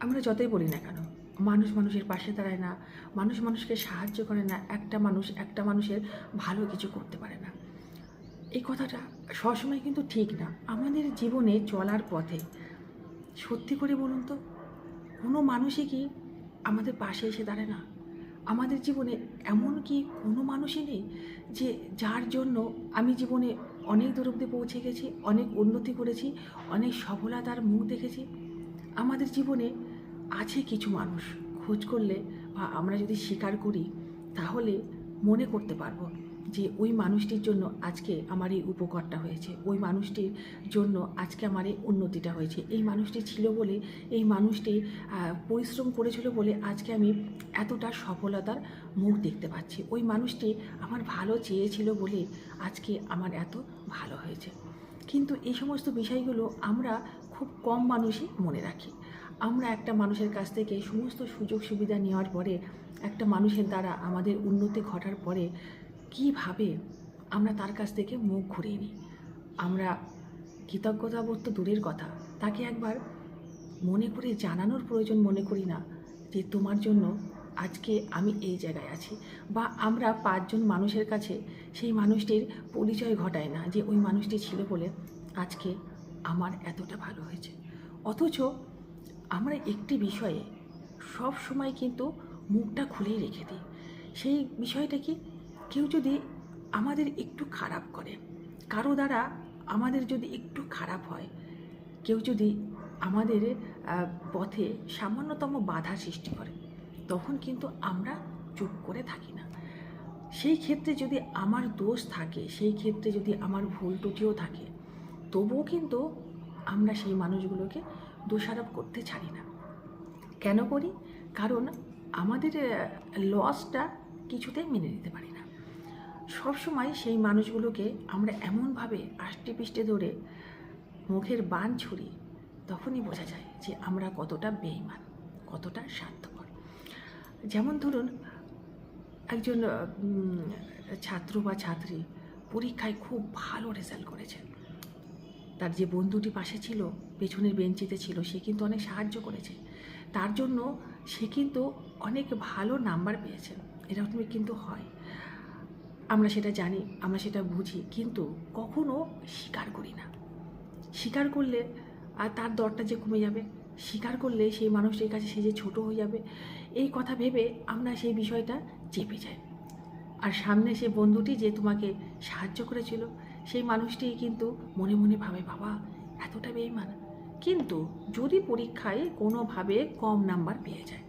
আমরা যতই বলি না কেন, মানুষ মানুষের পাশে দাঁড়ায় না, মানুষ মানুষকে সাহায্য করে না, একটা মানুষ একটা মানুষের ভালো কিছু করতে পারে না। এই কথাটা সবসময় কিন্তু ঠিক না। আমাদের জীবনে চলার পথে, সত্যি করে বলুন তো, কোনো মানুষই কি আমাদের পাশে এসে দাঁড়ায় না? আমাদের জীবনে এমন কি কোনো মানুষই নেই যে যার জন্য আমি জীবনে অনেক দূর অব্দি পৌঁছে গেছি, অনেক উন্নতি করেছি, অনেক সফলতার মুখ দেখেছি? আমাদের জীবনে আছে কিছু মানুষ। খোঁজ করলে বা আমরা যদি স্বীকার করি, তাহলে মনে করতে পারব যে ওই মানুষটির জন্য আজকে আমার এই উপকারটা হয়েছে। ওই মানুষটির জন্য আজকে আমার এই উন্নতিটা হয়েছে। এই মানুষটি ছিল বলে, এই মানুষটি পরিশ্রম করেছিল বলে আজকে আমি এতটা সফলতার মুখ দেখতে পাচ্ছি। ওই মানুষটি আমার ভালো চেয়েছিল বলে আজকে আমার এত ভালো হয়েছে। কিন্তু এই সমস্ত বিষয়গুলো আমরা খুব কম মানুষই মনে রাখি। আমরা একটা মানুষের কাছ থেকে সমস্ত সুযোগ সুবিধা নেওয়ার পরে, একটা মানুষের দ্বারা আমাদের উন্নতি ঘটার পরে কীভাবে আমরা তার কাছ থেকে মুখ ঘুরিয়ে নিই? আমরা কৃতজ্ঞতা বোধ তো দূরের কথা। তাকে একবার মনে করে জানানোর প্রয়োজন মনে করি না যে তোমার জন্য আজকে আমি এই জায়গায় আছি বা আমরা পাঁচজন মানুষের কাছে সেই মানুষটির পরিচয় ঘটায় না যে ওই মানুষটি ছিল বলে আজকে আমার এতটা ভালো হয়েছে। অথচ আমরা একটি বিষয়ে সব সময় কিন্তু মুখটা খুলেই রেখে দিই। সেই বিষয়টা কি? কেউ যদি আমাদের একটু খারাপ করে, কারও দ্বারা আমাদের যদি একটু খারাপ হয়, কেউ যদি আমাদের পথে সামান্যতম বাধা সৃষ্টি করে, তখন কিন্তু আমরা চুপ করে থাকি না। সেই ক্ষেত্রে যদি আমার দোষ থাকে, সেই ক্ষেত্রে যদি আমার ভুল ত্রুটিও থাকে, তবুও কিন্তু আমরা সেই মানুষগুলোকে দোষারোপ করতে ছাড়ি না। কেন করি? কারণ আমাদের লসটা কিছুতেই মেনে নিতে পারি না। সবসময় সেই মানুষগুলোকে আমরা এমনভাবে আষ্টে পিষ্টে ধরে মুখের বান ছুরি তখনই বোঝা যায় যে আমরা কতটা বেইমান কতটা স্বার্থপর। যেমন ধরুন, একজন ছাত্র বা ছাত্রী পরীক্ষায় খুব ভালো রেজাল্ট করেছেন তার যে বন্ধুটি পাশে ছিল পেছনের বেঞ্চিতে ছিল, সে কিন্তু অনেক সাহায্য করেছে। তার জন্য সে কিন্তু অনেক ভালো নাম্বার পেয়েছে। এরকমই কিন্তু হয়। আমরা সেটা জানি, আমরা সেটা বুঝি, কিন্তু কখনো স্বীকার করি না। স্বীকার করলে আর তার দরটা যে কমে যাবে, স্বীকার করলে সেই মানুষটির কাছে সে যে ছোট হয়ে যাবে, এই কথা ভেবে আমরা সেই বিষয়টা চেপে যাই। আর সামনে সে বন্ধুটি যে তোমাকে সাহায্য করেছিল, সেই মানুষটি কিন্তু মনে মনে ভাবে, বাবা, এতটা বেইমান। কিন্তু যদি পরীক্ষায় কোনোভাবে কম নাম্বার পেয়ে যায়,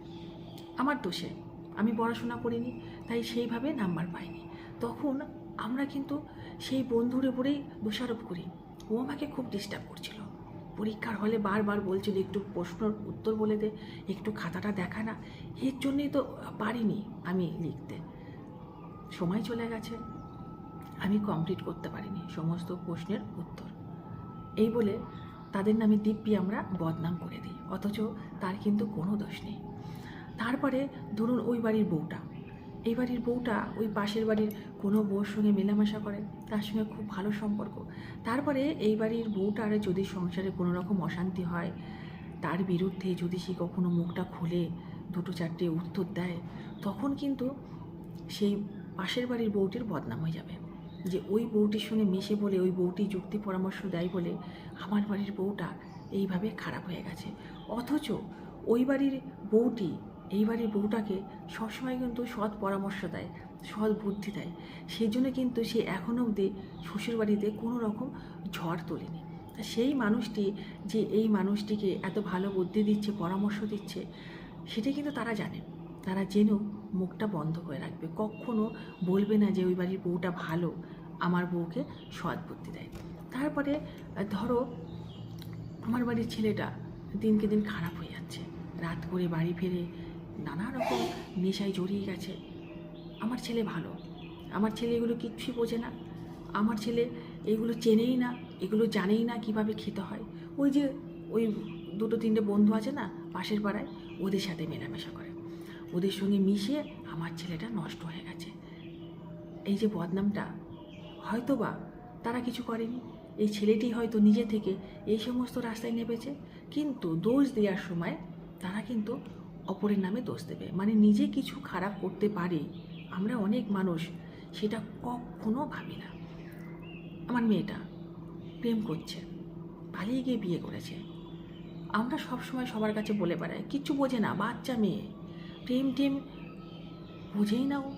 আমার দোষে আমি পড়াশোনা করিনি, তাই সেইভাবে নাম্বার পাইনি। তখন আমরা কিন্তু সেই বন্ধুর উপরেই দোষারোপ করি। ও আমাকে খুব ডিস্টার্ব করছিল। পরীক্ষার হলে বারবার বলছিল, একটু প্রশ্নর উত্তর বলে দে, একটু খাতাটা দেখা না। এর জন্যই তো পারিনি আমি লিখতে। সময় চলে গেছে, আমি কমপ্লিট করতে পারিনি সমস্ত প্রশ্নের উত্তর। এই বলে তাদের নামে দিব্যি আমরা বদনাম করে দিই, অথচ তার কিন্তু কোনো দোষ নেই। তারপরে ধরুন ওই বাড়ির বউটা। এই বাড়ির বউটা ওই পাশের বাড়ির কোনো বউর সঙ্গে মেলামেশা করে, তার সঙ্গে খুব ভালো সম্পর্ক। তারপরে এই বাড়ির বউটার যদি সংসারে কোনো রকম অশান্তি হয়, তার বিরুদ্ধে যদি সে কখনো মুখটা খুলে দুটো চারটে উত্তর দেয়, তখন কিন্তু সেই পাশের বাড়ির বউটির বদনাম হয়ে যাবে। যে ওই বউটির সঙ্গে মিশে বলে, ওই বউটি যুক্তি পরামর্শ দেয় বলে আমার বাড়ির বউটা এইভাবে খারাপ হয়ে গেছে। অথচ ওই বাড়ির বউটি, এই বাড়ির বউটাকে সবসময় কিন্তু সৎ পরামর্শ দেয়, সৎ বুদ্ধি দেয়। সেই জন্য কিন্তু সে এখনও অবধি শ্বশুর বাড়িতে কোনো রকম ঝড় তোলেনি। সেই মানুষটি যে এই মানুষটিকে এত ভালো বুদ্ধি দিচ্ছে, পরামর্শ দিচ্ছে সেটা কিন্তু তারা জানে। তারা জেনেও মুখটা বন্ধ করে রাখবে। কখনো বলবে না যে, ওই বাড়ির বউটা ভালো। আমার বউকে সৎ বুদ্ধি দেয়। তারপরে ধরো, আমার বাড়ির ছেলেটা দিনকে দিন খারাপ হয়ে যাচ্ছে। রাত করে বাড়ি ফিরে নানা রকম নেশায় জড়িয়ে গেছে। আমার ছেলে ভালো। আমার ছেলে এগুলো কিচ্ছুই বোঝে না। আমার ছেলে এগুলো চেনেই না। এগুলো জানেই না কীভাবে খেতে হয়। ওই যে, ওই দুটো তিনটে বন্ধু আছে না, পাশের পাড়ায়, ওদের সাথে মেলামেশা করে। ওদের সঙ্গে মিশে আমার ছেলেটা নষ্ট হয়ে গেছে। এই যে বদনামটা, হয়তোবা তারা কিছু করেনি। এই ছেলেটি হয়তো নিজে থেকে এই সমস্ত রাস্তায় নেমেছে, কিন্তু দোষ দেওয়ার সময় তারা কিন্তু অপরের নামে দোষ দেবে। মানে নিজে কিছু খারাপ করতে পারে আমরা অনেক মানুষ, সেটা কখনো ভাবি না। আমার মেয়েটা প্রেম করছে পালিয়ে গিয়ে বিয়ে করেছে। আমরা সব সময় সবার কাছে বলে বেড়াই, কিচ্ছু বোঝে না, বাচ্চা মেয়ে। প্রেম টেম, বুঝেই না ও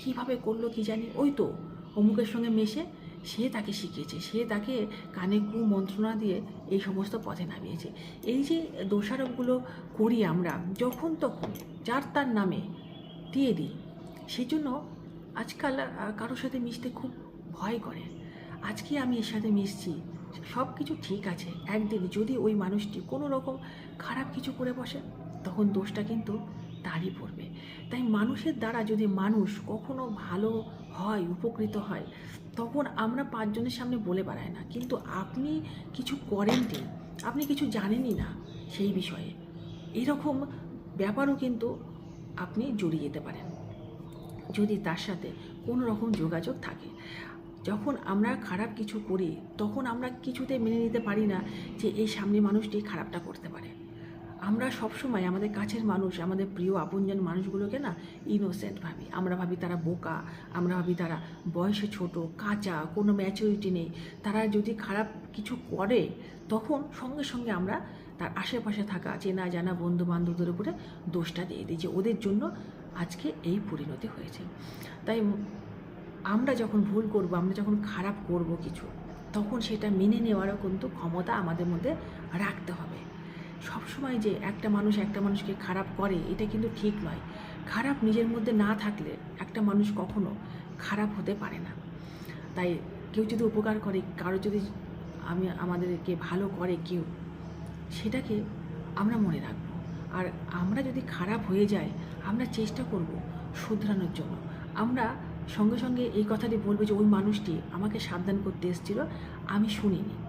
কীভাবে করল কি জানি। ওই তো অমুকের সঙ্গে মেশে সে তাকে শিখিয়েছে, সে তাকে কানে কু মন্ত্রণা দিয়ে এই সমস্ত পথে নামিয়েছে। এই যে দোষারোপগুলো করি আমরা, যখন তখন যার তার নামে দিয়ে দিই, সেই জন্য আজকাল কারোর সাথে মিশতে খুব ভয় করে। আজকে আমি এর সাথে মিশছি, সব কিছু ঠিক আছে, একদিন যদি ওই মানুষটি কোনো রকম খারাপ কিছু করে বসে, তখন দোষটা কিন্তু তারই পড়বে। তাই মানুষের দ্বারা যদি মানুষ কখনো ভালো হয়, উপকৃত হয়, তখন আমরা পাঁচজনের সামনে বলে বেড়াই না। কিন্তু আপনি কিছু করেননি আপনি কিছু জানেনই না সেই বিষয়ে। এরকম ব্যাপারও কিন্তু আপনি জড়িয়ে যেতে পারেন। যদি তার সাথে কোনো রকম যোগাযোগ থাকে, যখন আমরা খারাপ কিছু করি, তখন আমরা কিছুতে মেনে নিতে পারি না যে এই সামনে মানুষটি খারাপটা করতে পারে। আমরা সবসময় আমাদের কাছের মানুষ, আমাদের প্রিয় আপনজন মানুষগুলোকে না ইনোসেন্ট ভাবি। আমরা ভাবি তারা বোকা, আমরা ভাবি তারা বয়সে ছোট, কাঁচা, কোনো ম্যাচুরিটি নেই। তারা যদি খারাপ কিছু করে, তখন সঙ্গে সঙ্গে আমরা তার আশেপাশে থাকা চেনা জানা বন্ধু বান্ধবদের উপরে দোষটা দিয়ে দিই যে ওদের জন্য আজকে এই পরিণতি হয়েছে। তাই আমরা যখন ভুল করব, আমরা যখন খারাপ করব কিছু, তখন সেটা মেনে নেওয়ারও কিন্তু ক্ষমতা আমাদের মধ্যে রাখতে হবে। সবসময় যে একটা মানুষ একটা মানুষকে খারাপ করে, এটা কিন্তু ঠিক নয়। খারাপ নিজের মধ্যে না থাকলে একটা মানুষ কখনো খারাপ হতে পারে না। তাই কেউ যদি উপকার করে, কারও যদি আমি, আমাদেরকে ভালো করে কেউ, সেটাকে আমরা মনে রাখব। আর আমরা যদি খারাপ হয়ে যাই, আমরা চেষ্টা করব শুধরানোর জন্য। আমরা সঙ্গে সঙ্গে এই কথাটি বলব যে, ওই মানুষটি আমাকে সাবধান করতে এসেছিল, আমি শুনিনি।